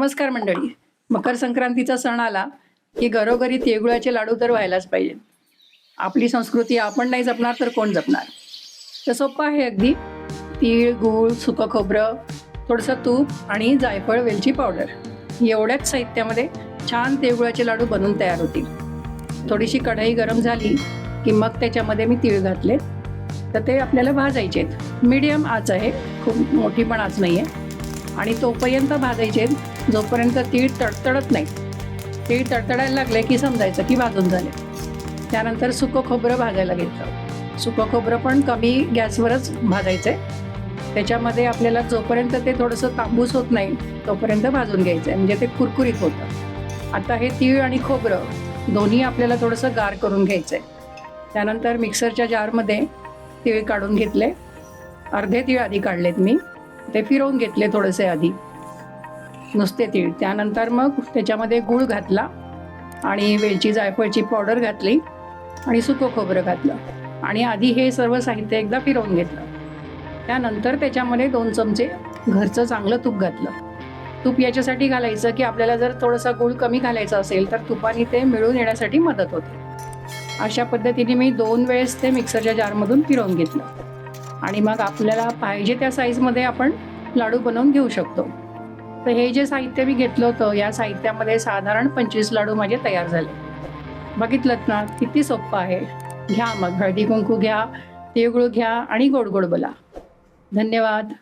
नमस्कार मंडळी. मकर संक्रांतीचा सण आला की घरोघरी तिळगुळाचे लाडू तर व्हायलाच पाहिजे. आपली संस्कृती आपण नाही जपणार तर कोण जपणार? तर सोपं आहे अगदी. तीळ गूळ सुकं खोबरं थोडंसं तूप आणि जायफळ वेलची पावडर. एवढ्याच साहित्यामध्ये छान तिळगुळाचे लाडू बनवून तयार होतील. थोडीशी कढई गरम झाली की मग त्याच्यामध्ये मी तीळ घातले तर ते आपल्याला भाजायचे आहेत मीडियम आच आहे. खूप मोठी पण आच नाही आहे आणि तोपर्यंत भाजायचे जोपर्यंत तीळ तडतडत नाही. तीळ तडतडायला लागले की समजायचं की भाजून झाले. त्यानंतर सुकं खोबरं भाजायला घेतलं सुकं खोबरं पण कमी गॅसवरच भाजायचं आहे त्याच्यामध्ये आपल्याला जोपर्यंत ते थोडंसं तांबूस होत नाही तोपर्यंत भाजून घ्यायचं आहे म्हणजे ते कुरकुरीत होतं. आता हे तीळ आणि खोबरं दोन्ही आपल्याला थोडंसं गार करून घ्यायचं आहे त्यानंतर मिक्सरच्या जारमध्ये तीळ काढून घेतले. अर्धे तीळ आधी काढलेत मी. ते फिरवून घेतले थोडेसे आधी. नुसते तीळ. त्यानंतर मग त्याच्यामध्ये गूळ घातला आणि वेलची जायफळची पावडर घातली आणि सुकं खोबरं घातलं. आणि आधी हे सर्व साहित्य एकदा फिरवून घेतलं. त्यानंतर त्याच्यामध्ये दोन चमचे घरचं चांगलं तूप घातलं. तूप याच्यासाठी घालायचं की आपल्याला जर थोडासा गूळ कमी घालायचा असेल तर तुपाने ते मिळून येण्यासाठी मदत होते. अशा पद्धतीने मी दोन वेळेस ते मिक्सरच्या जारमधून फिरवून घेतलं. आणि मग आपल्याला पाहिजे त्या साईजमध्ये आपण लाडू बनवून घेऊ शकतो. तर हे जे साहित्य मी घेतलं होतं या साहित्यामध्ये साधारण पंचवीस लाडू माझे तयार झाले. बघितलं ना किती सोपं आहे. घ्या मग हळदी कुंकू घ्या तिळगुळ घ्या आणि गोड गोड बोला. धन्यवाद.